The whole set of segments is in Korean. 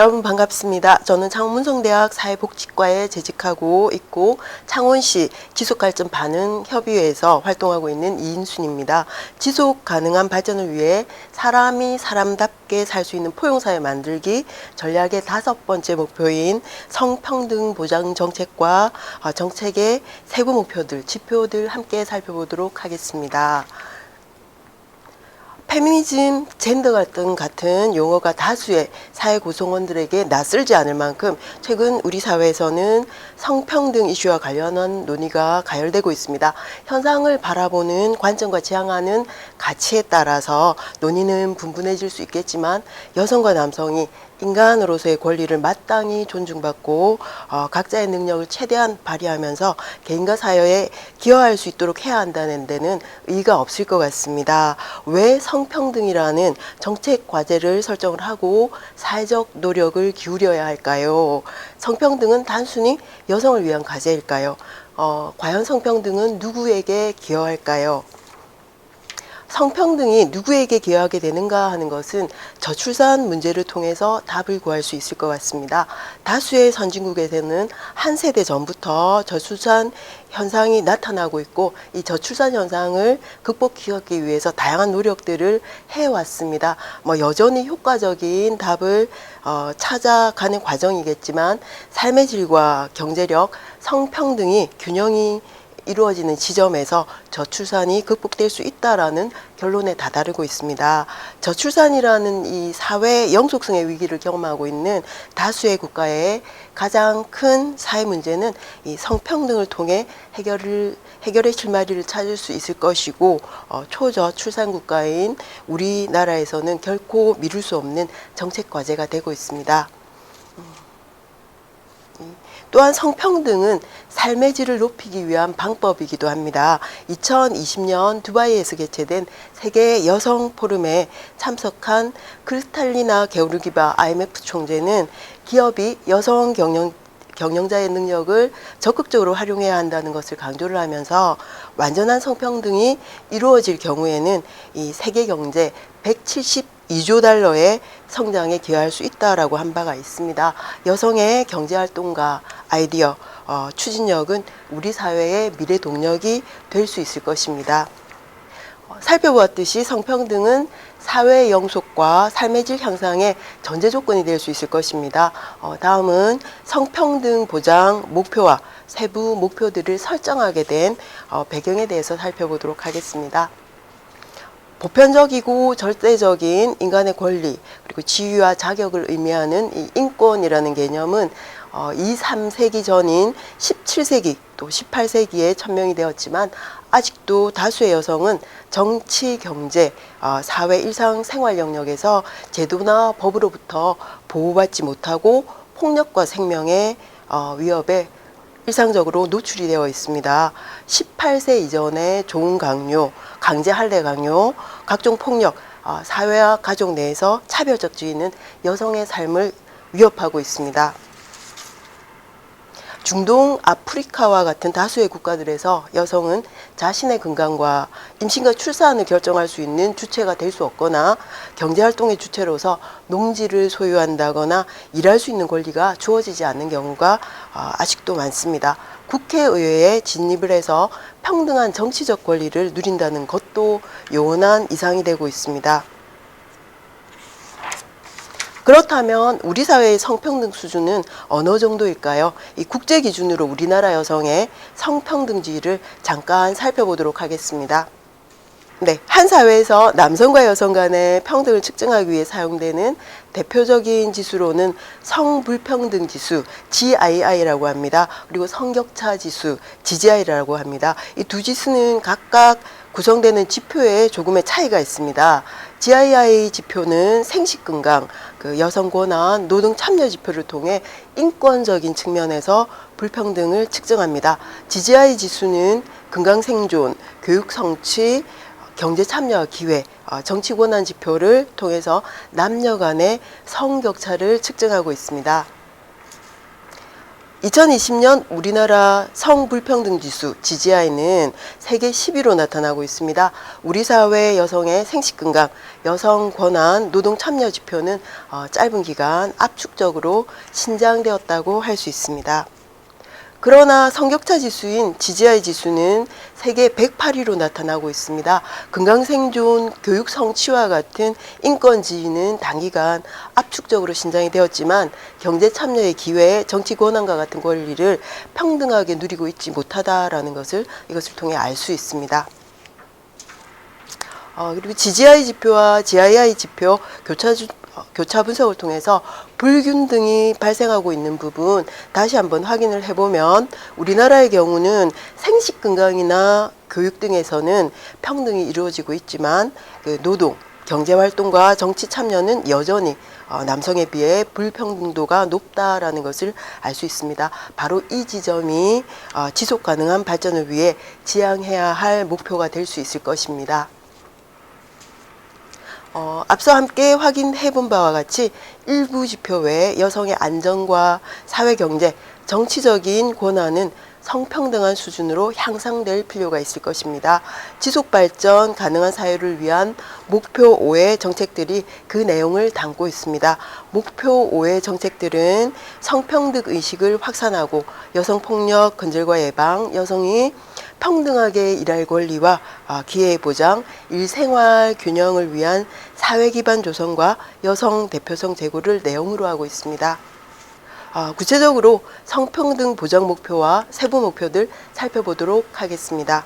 여러분 반갑습니다. 저는 창원문성대학 사회복지과에 재직하고 있고 창원시 지속발전 반응 협의회에서 활동하고 있는 이인순입니다. 지속 가능한 발전을 위해 사람이 사람답게 살 수 있는 포용사회 만들기 전략의 다섯 번째 목표인 성평등 보장 정책과 어, 정책의 세부 목표들, 지표들 함께 살펴보도록 하겠습니다. 페미니즘, 젠더 갈등 같은 용어가 다수의 사회 구성원들에게 낯설지 않을 만큼 최근 우리 사회에서는 성평등 이슈와 관련한 논의가 가열되고 있습니다. 현상을 바라보는 관점과 지향하는 가치에 따라서 논의는 분분해질 수 있겠지만 여성과 남성이 인간으로서의 권리를 마땅히 존중받고 어, 각자의 능력을 최대한 발휘하면서 개인과 사회에 기여할 수 있도록 해야 한다는 데는 의의가 없을 것 같습니다. 왜 성평등이라는 정책 과제를 설정을 하고 사회적 노력을 기울여야 할까요? 성평등은 단순히 여성을 위한 과제일까요? 어, 과연 성평등은 누구에게 기여할까요? 성평등이 누구에게 기여하게 되는가 하는 것은 저출산 문제를 통해서 답을 구할 수 있을 것 같습니다. 다수의 선진국에서는 한 세대 전부터 저출산 현상이 나타나고 있고 이 저출산 현상을 극복하기 위해서 다양한 노력들을 해왔습니다. 뭐 여전히 효과적인 답을 어, 찾아가는 과정이겠지만 삶의 질과 경제력, 성평등이 균형이 이루어지는 지점에서 저출산이 극복될 수 있다라는 결론에 다다르고 있습니다. 저출산이라는 이 사회 영속성의 위기를 경험하고 있는 다수의 국가의 가장 큰 사회 문제는 이 성평등을 통해 해결을 해결의 실마리를 찾을 수 있을 것이고 어, 초저출산 국가인 우리나라에서는 결코 미룰 수 없는 정책 과제가 되고 있습니다. 또한 성평등은 삶의 질을 높이기 위한 방법이기도 합니다. 2020년 두바이에서 개최된 세계 여성 포럼에 참석한 크리스탈리나 게오르기바 IMF 총재는 기업이 여성 경영 경영자의 능력을 적극적으로 활용해야 한다는 것을 강조를 하면서 완전한 성평등이 이루어질 경우에는 이 세계 경제 172조 달러의 성장에 기여할 수 있다라고 한 바가 있습니다. 여성의 경제 활동과 아이디어, 어, 추진력은 우리 사회의 미래 동력이 될 수 있을 것입니다. 어, 살펴보았듯이 성평등은 사회 영속과 삶의 질 향상의 전제 조건이 될 수 있을 것입니다. 어, 다음은 성평등 보장 목표와 세부 목표들을 설정하게 된 어, 배경에 대해서 살펴보도록 하겠습니다. 보편적이고 절대적인 인간의 권리 그리고 지위와 자격을 의미하는 이 인권이라는 개념은 어, 2, 3세기 전인 17세기 또 18세기에 천명이 되었지만 아직도 다수의 여성은 정치, 경제, 어, 사회 일상 생활 영역에서 제도나 법으로부터 보호받지 못하고 폭력과 생명의 어, 위협에 일상적으로 노출이 되어 있습니다. 18세 이전의 좋은 강요, 강제 할례 강요, 각종 폭력, 어, 사회와 가족 내에서 차별적 지위는 여성의 삶을 위협하고 있습니다. 중동 아프리카와 같은 다수의 국가들에서 여성은 자신의 건강과 임신과 출산을 결정할 수 있는 주체가 될 수 없거나 경제활동의 주체로서 농지를 소유한다거나 일할 수 있는 권리가 주어지지 않는 경우가 어, 아직도 많습니다. 국회의회에 진입을 해서 평등한 정치적 권리를 누린다는 것도 요원한 이상이 되고 있습니다. 그렇다면 우리 사회의 성평등 수준은 어느 정도일까요? 이 국제 기준으로 우리나라 여성의 성평등지를 잠깐 살펴보도록 하겠습니다. 네, 한 사회에서 남성과 여성 간의 평등을 측정하기 위해 사용되는 대표적인 지수로는 성불평등 지수 GII라고 합니다. 그리고 성격차 지수 GGI라고 합니다. 이 두 지수는 각각 구성되는 지표에 조금의 차이가 있습니다. GII 지표는 생식 건강, 그 여성 권한, 노동 참여 지표를 통해 인권적인 측면에서 불평등을 측정합니다. GGI 지수는 건강 생존, 교육 성취, 경제 참여 기회, 어, 정치 권한 지표를 통해서 남녀 간의 성 격차를 측정하고 있습니다. 2020년 우리나라 성불평등 지수 GGI는 세계 10위로 나타나고 있습니다. 우리 사회 여성의 생식 건강, 여성 권한, 노동 참여 지표는 어, 짧은 기간 압축적으로 신장되었다고 할 수 있습니다. 그러나 성격차 지수인 GGI 지수는 세계 108위로 나타나고 있습니다. 건강생존, 교육 성취와 같은 인권 지위는 단기간 압축적으로 신장이 되었지만 경제 참여의 기회, 정치 권한과 같은 권리를 평등하게 누리고 있지 못하다라는 것을 이것을 통해 알 수 있습니다. 어, 그리고 GGI 지표와 GII 지표 교차, 교차 분석을 통해서 불균등이 발생하고 있는 부분 다시 한번 확인을 해보면 우리나라의 경우는 생식 건강이나 교육 등에서는 평등이 이루어지고 있지만 그 노동, 경제 활동과 정치 참여는 여전히 어, 남성에 비해 불평등도가 높다라는 것을 알 수 있습니다. 바로 이 지점이 어, 지속 가능한 발전을 위해 지향해야 할 목표가 될 수 있을 것입니다. 어, 앞서 함께 확인해 본 바와 같이 일부 지표 외에 여성의 안전과 사회 경제, 정치적인 권한은 성평등한 수준으로 향상될 필요가 있을 것입니다. 지속 발전 가능한 사회를 위한 목표 5의 정책들이 그 내용을 담고 있습니다. 목표 5의 정책들은 성평등 의식을 확산하고 여성 폭력 근절과 예방, 여성이 평등하게 일할 권리와 아, 기회 보장, 일생활 균형을 위한 사회 기반 조성과 여성 대표성 제고를 내용으로 하고 있습니다. 아, 구체적으로 성평등 보장 목표와 세부 목표들 살펴보도록 하겠습니다.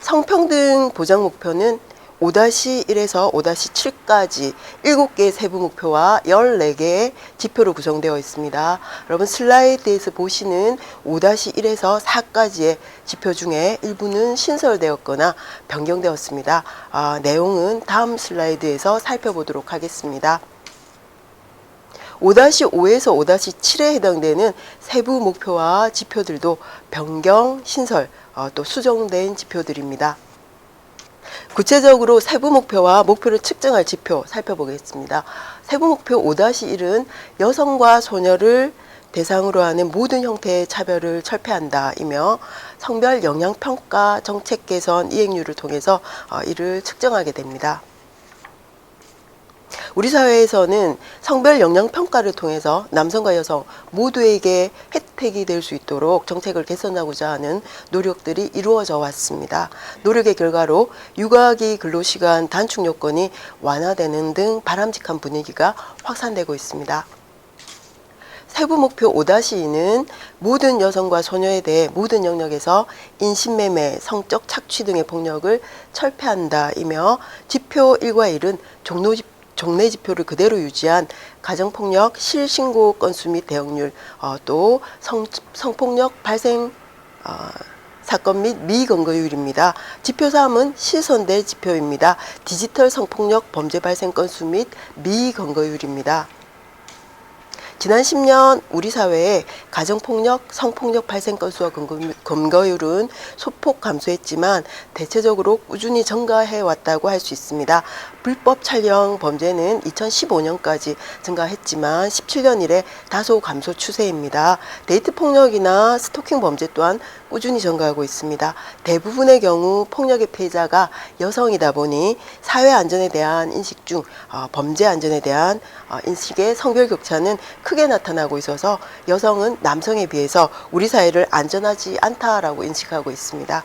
성평등 보장 목표는 5-1에서 5-7까지 7개의 세부 목표와 14개의 지표로 구성되어 있습니다. 여러분 슬라이드에서 보시는 5-1에서 4까지의 지표 중에 일부는 신설되었거나 변경되었습니다. 아, 내용은 다음 슬라이드에서 살펴보도록 하겠습니다. 5-5에서 5-7에 해당되는 세부 목표와 지표들도 변경, 신설, 어, 또 수정된 지표들입니다. 구체적으로 세부 목표와 목표를 측정할 지표 살펴보겠습니다. 세부 목표 5-1은 여성과 소녀를 대상으로 하는 모든 형태의 차별을 철폐한다이며 성별 영향평가 정책 개선 이행률을 통해서 어, 이를 측정하게 됩니다. 우리 사회에서는 성별 영향 평가를 통해서 남성과 여성 모두에게 혜택이 될 수 있도록 정책을 개선하고자 하는 노력들이 이루어져 왔습니다. 노력의 결과로 육아기 근로시간 단축 요건이 완화되는 등 바람직한 분위기가 확산되고 있습니다. 세부 목표 5-2는 모든 여성과 소녀에 대해 모든 영역에서 인신매매, 성적 착취 등의 폭력을 철폐한다이며 지표 1과 1은 종로 집 종래 지표를 그대로 유지한 가정폭력 실신고 건수 및 대응률, 어, 또 성, 성폭력 발생 어, 사건 및 미근거율입니다. 지표 3은 실선될 지표입니다. 디지털 성폭력 범죄 발생 건수 및 미근거율입니다. 지난 10년 우리 사회에 가정폭력, 성폭력 발생 건수와 검거율은 소폭 감소했지만 대체적으로 꾸준히 증가해 왔다고 할 수 있습니다. 불법 촬영 범죄는 2015년까지 증가했지만 17년 이래 다소 감소 추세입니다. 데이트 폭력이나 스토킹 범죄 또한 꾸준히 증가하고 있습니다. 대부분의 경우 폭력의 피해자가 여성이다 보니 사회 안전에 대한 인식 중 어, 범죄 안전에 대한 어, 인식의 성별 격차는 크게 나타나고 있어서 여성은 남성에 비해서 우리 사회를 안전하지 않다라고 인식하고 있습니다.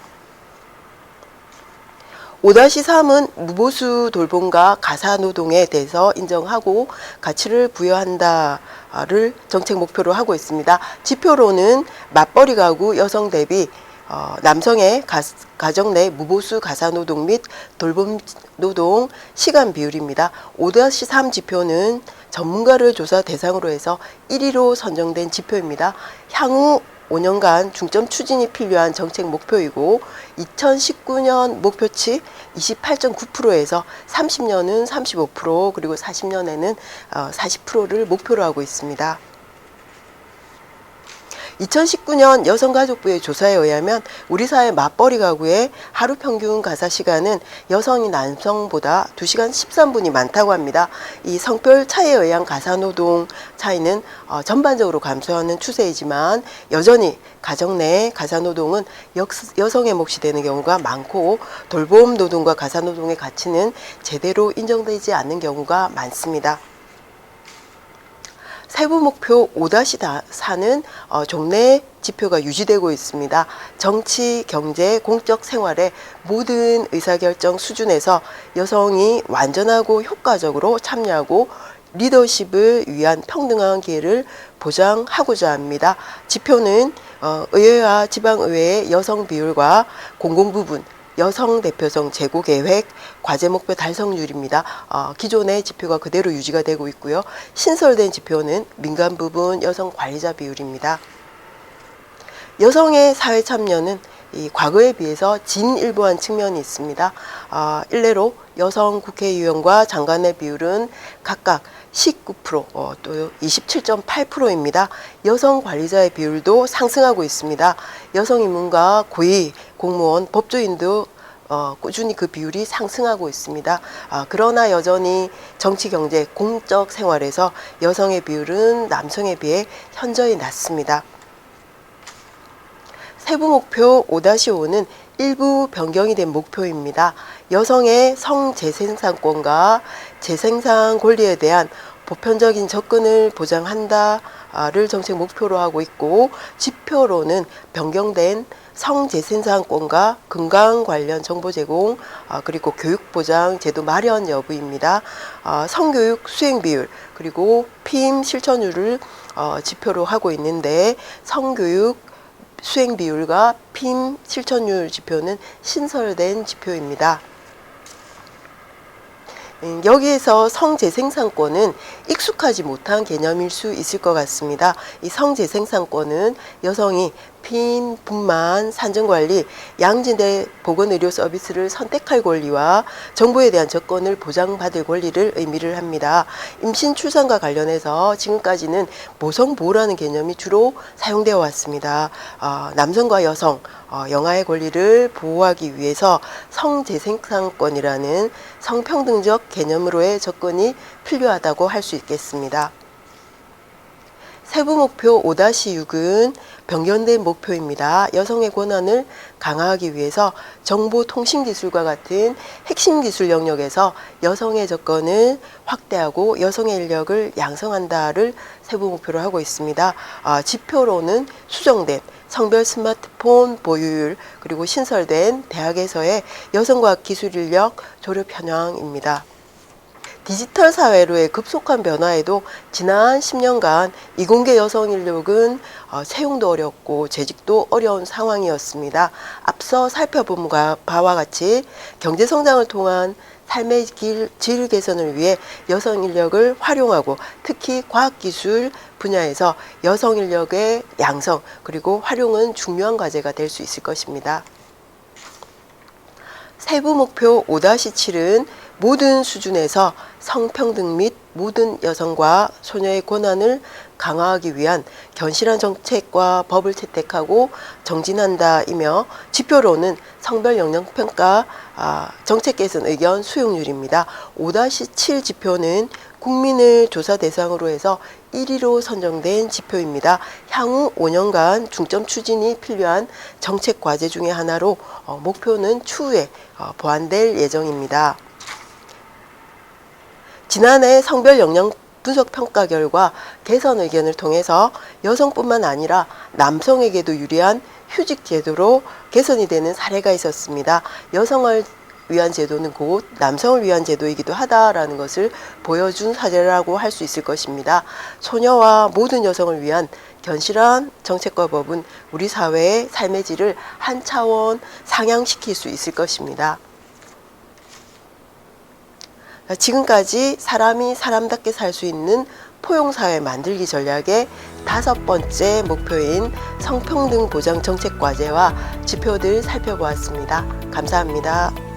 5-3은 무보수 돌봄과 가사 노동에 대해서 인정하고 가치를 부여한다를 정책 목표로 하고 있습니다. 지표로는 맞벌이 가구 여성 대비 어, 남성의 가, 가정 내 무보수 가사 노동 및 돌봄 노동 시간 비율입니다. 5-3 지표는 전문가를 조사 대상으로 해서 1위로 선정된 지표입니다. 향후 5년간 중점 추진이 필요한 정책 목표이고 2019년 목표치 28.9%에서 30년은 35% 그리고 40년에는 40%를 어, 목표로 하고 있습니다. 2019년 여성가족부의 조사에 의하면 우리 사회 맞벌이 가구의 하루 평균 가사 시간은 여성이 남성보다 2시간 13분이 많다고 합니다. 이 성별 차이에 의한 가사 노동 차이는 어, 전반적으로 감소하는 추세이지만 여전히 가정 내 가사 노동은 역- 여성의 몫이 되는 경우가 많고 돌봄 노동과 가사 노동의 가치는 제대로 인정되지 않는 경우가 많습니다. 세부 목표 5-4는 어, 종래 지표가 유지되고 있습니다. 정치, 경제, 공적 생활의 모든 의사결정 수준에서 여성이 완전하고 효과적으로 참여하고 리더십을 위한 평등한 기회를 보장하고자 합니다. 지표는 어, 의회와 지방의회의 여성 비율과 공공부분, 여성 대표성 제고 계획, 과제 목표 달성률입니다. 어, 기존의 지표가 그대로 유지가 되고 있고요. 신설된 지표는 민간 부분 여성 관리자 비율입니다. 여성의 사회 참여는 이 과거에 비해서 진일보한 측면이 있습니다. 아, 일례로 여성 국회의원과 장관의 비율은 각각 19%, 어, 또 27.8%입니다. 여성 관리자의 비율도 상승하고 있습니다. 여성 인문과 고위 공무원, 법조인도 어, 꾸준히 그 비율이 상승하고 있습니다. 아, 그러나 여전히 정치, 경제, 공적 생활에서 여성의 비율은 남성에 비해 현저히 낮습니다. 세부 목표 5-5는 일부 변경이 된 목표입니다. 여성의 성재생산권과 재생산 권리에 대한 보편적인 접근을 보장한다 를 정책 목표로 하고 있고 지표로는 변경된 성재생산권과 건강 관련 정보 제공 아, 그리고 교육 보장 제도 마련 여부입니다. 아, 성교육 수행 비율 그리고 피임 실천율을 어, 지표로 하고 있는데 성교육 수행 비율과 핌 실천율 지표는 신설된 지표입니다. 음, 여기에서 성재생산권은 익숙하지 못한 개념일 수 있을 것 같습니다. 이 성재생산권은 여성이 핀, 분만, 산정관리, 양진대 보건의료 서비스를 선택할 권리와 정보에 대한 접근을 보장받을 권리를 의미를 합니다. 임신 출산과 관련해서 지금까지는 모성보호라는 개념이 주로 사용되어 왔습니다. 어, 남성과 여성, 어, 영아의 권리를 보호하기 위해서 성재생산권이라는 성평등적 개념으로의 접근이 필요하다고 할 수 있겠습니다. 세부 목표 5-6은 변경된 목표입니다. 여성의 권한을 강화하기 위해서 정보통신기술과 같은 핵심 기술 영역에서 여성의 접근을 확대하고 여성의 인력을 양성한다를 세부 목표로 하고 있습니다. 아, 지표로는 수정된 성별 스마트폰 보유율 그리고 신설된 대학에서의 여성과학 기술 인력 조력 현황입니다. 디지털 사회로의 급속한 변화에도 지난 10년간 이공계 여성 인력은 어, 채용도 어렵고 재직도 어려운 상황이었습니다. 앞서 살펴본 가- 바와 같이 경제 성장을 통한 삶의 길, 질 개선을 위해 여성 인력을 활용하고 특히 과학기술 분야에서 여성 인력의 양성 그리고 활용은 중요한 과제가 될 수 있을 것입니다. 세부 목표 5-7은 모든 수준에서 성평등 및 모든 여성과 소녀의 권한을 강화하기 위한 견실한 정책과 법을 채택하고 정진한다이며 지표로는 성별 영역 평가 아, 정책 개선 의견 수용률입니다. 5-7 지표는 국민을 조사 대상으로 해서 1위로 선정된 지표입니다. 향후 5년간 중점 추진이 필요한 정책 과제 중의 하나로 어, 목표는 추후에 어, 보완될 예정입니다. 지난해 성별 영역 분석 평가 결과 개선 의견을 통해서 여성뿐만 아니라 남성에게도 유리한 휴직 제도로 개선이 되는 사례가 있었습니다. 여성을 위한 제도는 곧 남성을 위한 제도이기도 하다라는 것을 보여준 사례라고 할 수 있을 것입니다. 소녀와 모든 여성을 위한 견실한 정책과 법은 우리 사회의 삶의 질을 한 차원 상향시킬 수 있을 것입니다. 지금까지 사람이 사람답게 살 수 있는 포용사회 만들기 전략의 다섯 번째 목표인 성평등 보장 정책 과제와 지표들 살펴보았습니다. 감사합니다.